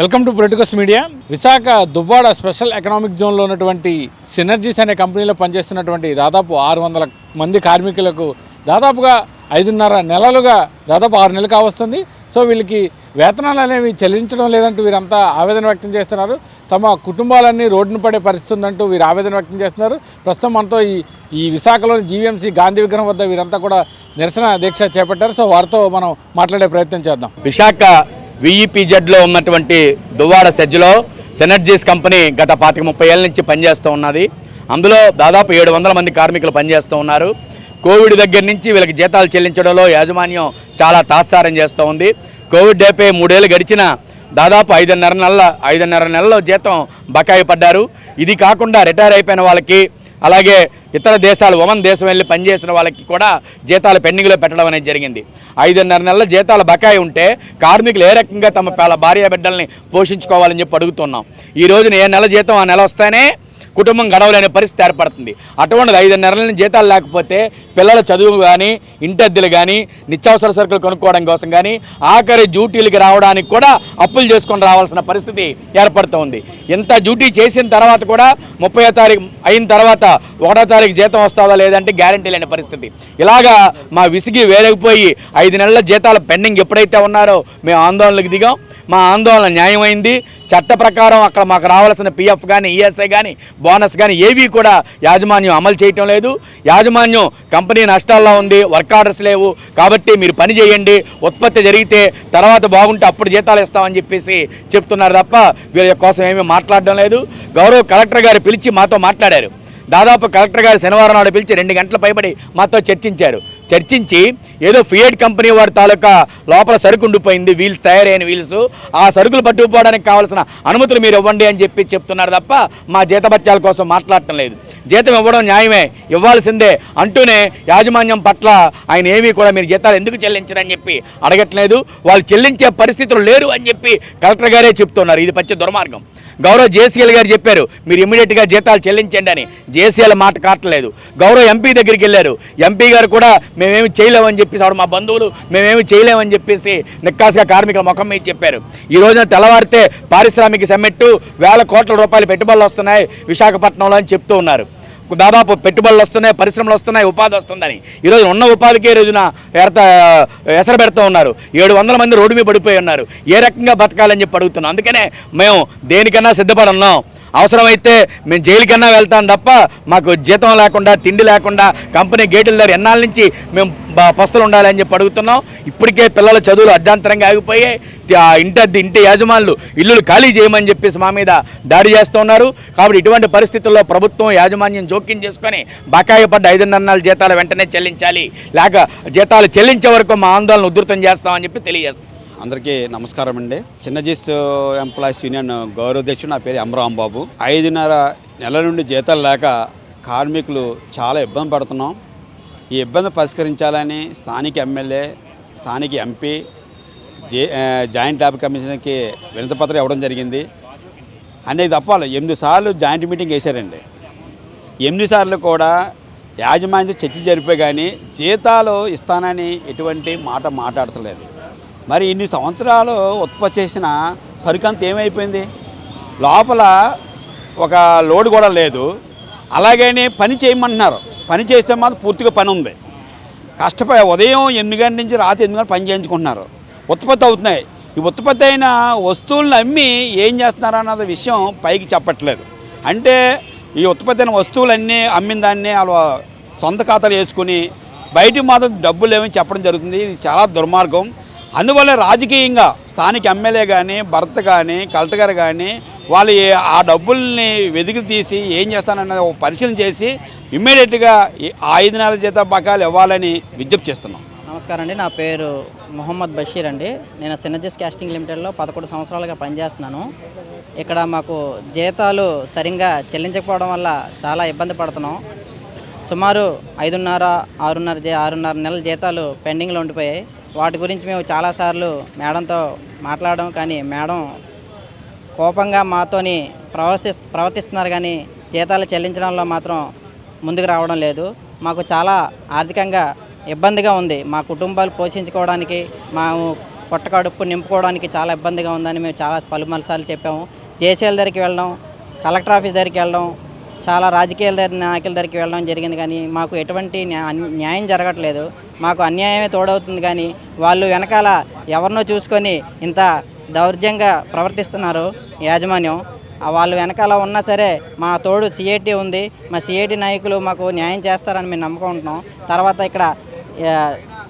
Welcome to politicals media. Visakha Duvvada special economic జోన్లో ఉన్నటువంటి synergies అనే కంపెనీలో పనిచేస్తున్నటువంటి దాదాపు ఆరు వందల మంది కార్మికులకు దాదాపుగా ఐదున్నర నెలలుగా దాదాపు ఆరు నెలలు కావస్తుంది సో వీళ్ళకి వేతనాలు అనేవి చెల్లించడం లేదంటూ వీరంతా ఆవేదన వ్యక్తం చేస్తున్నారు. తమ కుటుంబాలన్నీ రోడ్డున పడే పరిస్థితి ఉందంటూ వీరు ఆవేదన వ్యక్తం చేస్తున్నారు. ప్రస్తుతం మనతో ఈ ఈ విశాఖలోని జీవీఎంసీ గాంధీ విగ్రహం వద్ద వీరంతా కూడా నిరసన దీక్ష చేపట్టారు. సో వారితో మనం మాట్లాడే ప్రయత్నం చేద్దాం. విశాఖ విఈపిజెడ్లో ఉన్నటువంటి దువ్వాడ సెజ్లో సెనర్జీస్ కంపెనీ గత పాతిక ముప్పై ఏళ్ళ నుంచి పనిచేస్తూ ఉన్నది. అందులో దాదాపు ఏడు వందల మంది కార్మికులు పనిచేస్తూ ఉన్నారు. కోవిడ్ దగ్గర నుంచి వీళ్ళకి జీతాలు చెల్లించడంలో యాజమాన్యం చాలా తాత్సారం చేస్తూ ఉంది. కోవిడ్ డేపై మూడేళ్ళు గడిచిన దాదాపు ఐదున్నర నెలల ఐదున్నర నెలల్లో జీతం బకాయి పడ్డారు. ఇది కాకుండా రిటైర్ అయిపోయిన వాళ్ళకి అలాగే ఇతర దేశాలు ఒమన్ దేశం వెళ్ళి పనిచేసిన వాళ్ళకి కూడా జీతాలు పెండింగ్లో పెట్టడం అనేది జరిగింది. ఐదున్నర నెలల జీతాల బకాయి ఉంటే కార్మికులు ఏ రకంగా తమ భార్య బిడ్డల్ని పోషించుకోవాలని చెప్పి అడుగుతున్నాం. ఈ రోజున ఏ నెల జీతం ఆ నెల వస్తేనే కుటుంబం గడవలేని పరిస్థితి ఏర్పడుతుంది. అటువంటిది ఐదు నెలల జీతాలు లేకపోతే పిల్లల చదువు కానీ ఇంటద్దెలు కానీ నిత్యావసర సరుకులు కొనుక్కోవడం కోసం కానీ ఆఖరి డ్యూటీలకి రావడానికి కూడా అప్పులు చేసుకొని రావాల్సిన పరిస్థితి ఏర్పడుతోంది ఇంత డ్యూటీ చేసిన తర్వాత కూడా ముప్పై తారీఖు అయిన తర్వాత ఒకటో తారీఖు జీతం వస్తుందా లేదంటే గ్యారంటీ లేని పరిస్థితి. ఇలాగా మా విసిగి వేరకపోయి ఐదు నెలల జీతాల పెండింగ్ ఎప్పుడైతే ఉన్నారో మేము ఆందోళనకు దిగాం. మా ఆందోళన న్యాయమైంది. చట్ట ప్రకారం అక్కడ మాకు రావాల్సిన పిఎఫ్ కానీ ఈఎస్ఐ కానీ బోనస్ కానీ ఏవి కూడా యాజమాన్యం అమలు చేయటం లేదు. యాజమాన్యం కంపెనీ నష్టాల్లో ఉంది వర్క్ ఆర్డర్స్ లేవు. కాబట్టి మీరు పని చేయండి ఉత్పత్తి జరిగితే తర్వాత బాగుంటే అప్పుడు జీతాలు ఇస్తామని చెప్పేసి చెప్తున్నారు తప్ప వీళ్ళ కోసం ఏమీ మాట్లాడడం లేదు. గౌరవ కలెక్టర్ గారు పిలిచి మాతో మాట్లాడారు. దాదాపు కలెక్టర్ గారు శనివారం నాడు పిలిచి రెండు గంటల పైబడి మాతో చర్చించారు. చర్చించి ఏదో ఫియట్ కంపెనీ వారి తాలూకా లోపల సరుకు ఉండిపోయింది వీల్స్ తయారైన వీల్స్. ఆ సరుకులు పట్టుకుపోవడానికి కావాల్సిన అనుమతులు మీరు ఇవ్వండి అని చెప్పి చెప్తున్నారు తప్ప మా జీతభత్యాల కోసం మాట్లాడటం లేదు. జీతం ఇవ్వడం న్యాయమే ఇవ్వాల్సిందే అంటూనే యాజమాన్యం పట్ల ఆయన ఏమీ కూడా మీరు జీతాలు ఎందుకు చెల్లించరని చెప్పి అడగట్లేదు. వాళ్ళు చెల్లించే పరిస్థితులు లేరు అని చెప్పి కలెక్టర్ గారే చెప్తున్నారు. ఇది పచ్చ దుర్మార్గం. గౌరవ జేసీఎల్ గారు చెప్పారు మీరు ఇమ్మీడియట్గా జీతాలు చెల్లించండి అని. జేసీఎల్ మాట కావట్లేదు గౌరవ ఎంపీ దగ్గరికి వెళ్ళారు. ఎంపీ గారు కూడా మేమేమి చేయలేమని చెప్పేసి ఆవిడ మా బంధువులు మేమేమి చేయలేమని చెప్పేసి నిక్కాసుగా కార్మికుల ముఖం మీద చెప్పారు. ఈ రోజున తెల్లవారితే పారిశ్రామిక సమ్మెట్టు వేల కోట్ల రూపాయల పెట్టుబడులు వస్తున్నాయి విశాఖపట్నంలో అని చెప్తూ ఉన్నారు. దాదాపు పెట్టుబడులు వస్తున్నాయి పరిశ్రమలు వస్తున్నాయి ఉపాధి వస్తుందని. ఈరోజు ఉన్న ఉపాధికే రోజున ఎడత ఎసర పెడుతూ ఉన్నారు. ఏడు వందల మంది రోడ్డు మీద పడిపోయి ఉన్నారు. ఏ రకంగా బతకాలని చెప్పి అడుగుతున్నాం. అందుకనే మేము దేనికన్నా సిద్ధపడున్నాం అవసరమైతే మేము జైలుకన్నా వెళ్తాం తప్ప మాకు జీతం లేకుండా తిండి లేకుండా కంపెనీ గేటుల దగ్గర ఎన్నాళ్ళ నుంచి మేము పస్తులు ఉండాలి ఉండాలని చెప్పి అడుగుతున్నాం. ఇప్పటికే పిల్లల చదువులు అర్ధాంతరంగా ఆగిపోయాయి. ఆ ఇంటి ఇంటి యాజమానులు ఇల్లులు ఖాళీ చేయమని చెప్పేసి మా మీద దాడి చేస్తున్నారు కాబట్టి ఇటువంటి పరిస్థితుల్లో ప్రభుత్వం యాజమాన్యం జోక్యం చేసుకొని బకాయి పడ్డ ఐదున్నర నెలల జీతాలు వెంటనే చెల్లించాలి. లేక జీతాలు చెల్లించే వరకు మా ఆందోళన ఉధృతం చేస్తామని చెప్పి తెలియజేస్తాం అందరికీ నమస్కారం అండి. చిన్నజీస్ ఎంప్లాయీస్ యూనియన్ గౌరవాధ్యక్షుడు నా పేరు ఎంరాం బాబు ఐదున్నర నెలల నుండి జీతాలు లేక కార్మికులు చాలా ఇబ్బంది పడుతున్నాం. ఈ ఇబ్బంది పరిష్కరించాలని స్థానిక ఎమ్మెల్యే స్థానిక ఎంపీ జే జాయింట్ ల్యాబ్ కమిషన్కి వినతిపత్రం ఇవ్వడం జరిగింది. అనేది తప్పాలి. ఎనిమిది సార్లు జాయింట్ మీటింగ్ వేశారండి. ఎనిమిది సార్లు కూడా యాజమాన్యం చర్చ జరిపే కానీ జీతాలు ఇస్తానని ఎటువంటి మాట మాట్లాడతలేదు. మరి ఇన్ని సంవత్సరాలు ఉత్పత్తి చేసిన సరుకంత ఏమైపోయింది? లోపల ఒక లోడ్ కూడా లేదు. అలాగని పని చేయమంటున్నారు. పని చేస్తే మాత్రం పూర్తిగా పని ఉంది. కష్టపడి ఉదయం ఎనిమిది గంటల నుంచి రాత్రి ఎనిమిది గంటలు పని చేయించుకుంటున్నారు. ఉత్పత్తి అవుతున్నాయి. ఈ ఉత్పత్తి అయిన వస్తువులను అమ్మి ఏం చేస్తున్నారు అన్నది విషయం పైకి చెప్పట్లేదు. అంటే ఈ ఉత్పత్తి అయిన వస్తువులన్నీ అమ్మిన దాన్ని వాళ్ళు సొంత ఖాతాలు వేసుకుని బయటికి మాత్రం డబ్బులు ఏమని చెప్పడం జరుగుతుంది. ఇది చాలా దుర్మార్గం. అందువల్ల రాజకీయంగా స్థానిక ఎమ్మెల్యే కానీ భర్త కానీ కలెక్టర్ కానీ వాళ్ళు ఆ డబ్బుల్ని వెతికి తీసి ఏం చేస్తానన్నది ఒక పరిశీలన చేసి ఇమ్మీడియట్గా ఈ ఐదు నెలల జీత బకాలు ఇవ్వాలని విజ్ఞప్తి చేస్తున్నాం. నమస్కారం అండి. నా పేరు మొహమ్మద్ బషీర్ అండి. నేను సినర్జిస్ క్యాస్టింగ్ లిమిటెడ్లో పదకొండు సంవత్సరాలుగా పనిచేస్తున్నాను. ఇక్కడ మాకు జీతాలు సరిగ్గా చెల్లించకపోవడం వల్ల చాలా ఇబ్బంది పడుతున్నాం. సుమారు ఐదున్నర ఆరున్నర జే ఆరున్నర నెలల జీతాలు పెండింగ్లో ఉండిపోయాయి. వాటి గురించి మేము చాలాసార్లు మేడంతో మాట్లాడడం కానీ మేడం కోపంగా మాతోని ప్రవర్తి ప్రవర్తిస్తున్నారు కానీ జీతాలు చెల్లించడంలో మాత్రం ముందుకు రావడం లేదు. మాకు చాలా ఆర్థికంగా ఇబ్బందిగా ఉంది. మా కుటుంబాలు పోషించుకోవడానికి మా పొట్టకడుపు నింపుకోవడానికి చాలా ఇబ్బందిగా ఉందని మేము చాలా పలుమలసార్లు చెప్పాము. జేసీఎల్ దగ్గరికి వెళ్ళడం కలెక్టర్ ఆఫీస్ దగ్గరికి వెళ్ళడం చాలా రాజకీయాల దగ్గర నాయకుల దగ్గరికి వెళ్ళడం జరిగింది కానీ మాకు ఎటువంటి న్యాయం జరగట్లేదు. మాకు అన్యాయమే తోడవుతుంది కానీ వాళ్ళు వెనకాల ఎవరినో చూసుకొని ఇంత దౌర్జంగా ప్రవర్తిస్తున్నారు యాజమాన్యం. వాళ్ళు వెనకాల ఉన్నా సరే మా తోడు సిఐటి ఉంది. మా సిఐటి నాయకులు మాకు న్యాయం చేస్తారని మేము నమ్మకం ఉంటున్నాం. తర్వాత ఇక్కడ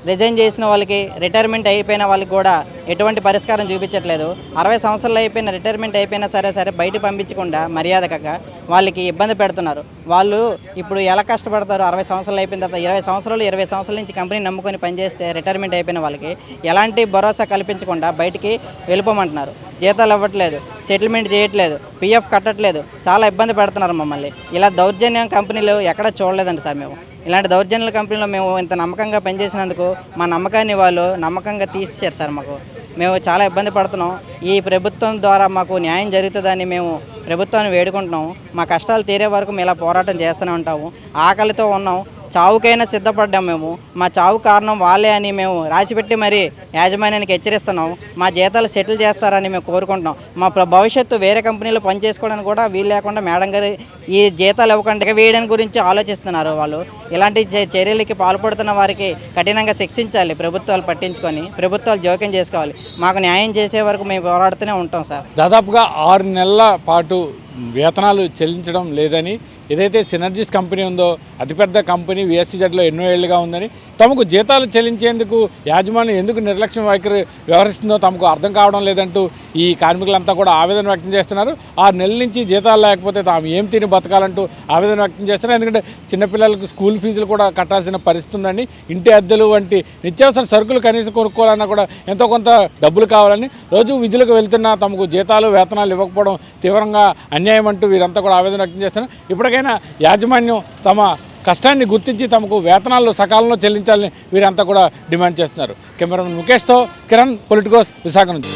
రిజైన్ చేసిన వాళ్ళకి రిటైర్మెంట్ అయిపోయిన వాళ్ళకి కూడా ఎటువంటి పరిష్కారం చూపించట్లేదు. అరవై సంవత్సరాలు అయిపోయిన రిటైర్మెంట్ అయిపోయినా సరే సరే బయట పంపించకుండా మర్యాదకగా వాళ్ళకి ఇబ్బంది పెడుతున్నారు. వాళ్ళు ఇప్పుడు ఎలా కష్టపడతారు? అరవై సంవత్సరాలు అయిపోయిన తర్వాత ఇరవై సంవత్సరాలు ఇరవై సంవత్సరాల నుంచి కంపెనీ నమ్ముకొని పనిచేస్తే రిటైర్మెంట్ అయిపోయిన వాళ్ళకి ఎలాంటి భరోసా కల్పించకుండా బయటికి వెళ్ళిపోమంటున్నారు. జీతాలు ఇవ్వట్లేదు సెటిల్మెంట్ చేయట్లేదు పిఎఫ్ కట్టట్లేదు. చాలా ఇబ్బంది పెడుతున్నారు మమ్మల్ని. ఇలా దౌర్జన్యం కంపెనీలు ఎక్కడ చూడలేదండి సార్ మేము. ఇలాంటి దౌర్జన్యాల కంపెనీలో మేము ఇంత నమ్మకంగా పనిచేసినందుకు మా నమ్మకాన్ని వాళ్ళు నమ్మకంగా తీసేశారు సార్ మాకు. మేము చాలా ఇబ్బంది పడుతున్నాం. ఈ ప్రభుత్వం ద్వారా మాకు న్యాయం జరుగుతుందని మేము ప్రభుత్వాన్ని వేడుకుంటున్నాము మా కష్టాలు తీరే వరకు మేము ఇలా పోరాటం చేస్తూనే ఉంటాము. ఆకలితో ఉన్నాం. చావుకైనా సిద్ధపడ్డాం మేము. మా చావు కారణం వాళ్ళే అని మేము రాసిపెట్టి మరి యాజమాన్యానికి హెచ్చరిస్తున్నాం. మా జీతాలు సెటిల్ చేస్తారని మేము కోరుకుంటున్నాం. మా ప్ర- భవిష్యత్తు వేరే కంపెనీలో పనిచేసుకోవడానికి కూడా వీలు లేకుండా మేడం గారు ఈ జీతాలు ఇవ్వకుండా వేయడం గురించి ఆలోచిస్తున్నారు వాళ్ళు. ఇలాంటి చర్యలకి పాల్పడుతున్న వారికి కఠినంగా శిక్షించాలి. ప్రభుత్వాలు పట్టించుకొని ప్రభుత్వాలు జోక్యం చేసుకోవాలి. మాకు న్యాయం చేసే వరకు మేము పోరాడుతూనే ఉంటాం సార్. దాదాపుగా ఆరు నెలల పాటు వేతనాలు చెల్లించడం లేదని ఏదైతే సినర్జీస్ కంపెనీ ఉందో అతిపెద్ద కంపెనీ విఎస్సిజెడ్లో ఎన్నో ఏళ్ళుగా ఉందని తమకు జీతాలు చెల్లించేందుకు యాజమాన్యం ఎందుకు నిర్లక్ష్యం వైఖరి వ్యవహరిస్తుందో తమకు అర్థం కావడం లేదంటూ ఈ కార్మికులంతా కూడా ఆవేదన వ్యక్తం చేస్తున్నారు. ఆరు నెలల నుంచి జీతాలు లేకపోతే తాము ఏం తిని బతకాలంటూ ఆవేదన వ్యక్తం చేస్తున్నారు. ఎందుకంటే చిన్నపిల్లలకు స్కూల్ ఫీజులు కూడా కట్టాల్సిన పరిస్థితి ఉందని ఇంటి అద్దెలు వంటి నిత్యావసర సరుకులు కనీసం కొనుక్కోవాలన్నా కూడా ఎంతో కొంత డబ్బులు కావాలని రోజు విధులకు వెళ్తున్నా తమకు జీతాలు వేతనాలు ఇవ్వకపోవడం తీవ్రంగా అన్యాయం అంటూ వీరంతా కూడా ఆవేదన వ్యక్తం చేస్తున్నారు. ఇప్పటికే ఇప్పటికైనా యాజమాన్యం తమ కష్టాన్ని గుర్తించి తమకు వేతనాలు సకాలంలో చెల్లించాలని వీరంతా కూడా డిమాండ్ చేస్తున్నారు. కెమెరామెన్ ముఖేష్తో కిరణ్ పొలిటికోస్ విశాఖ నుంచి.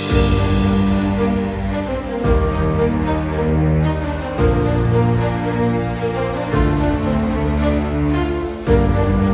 Please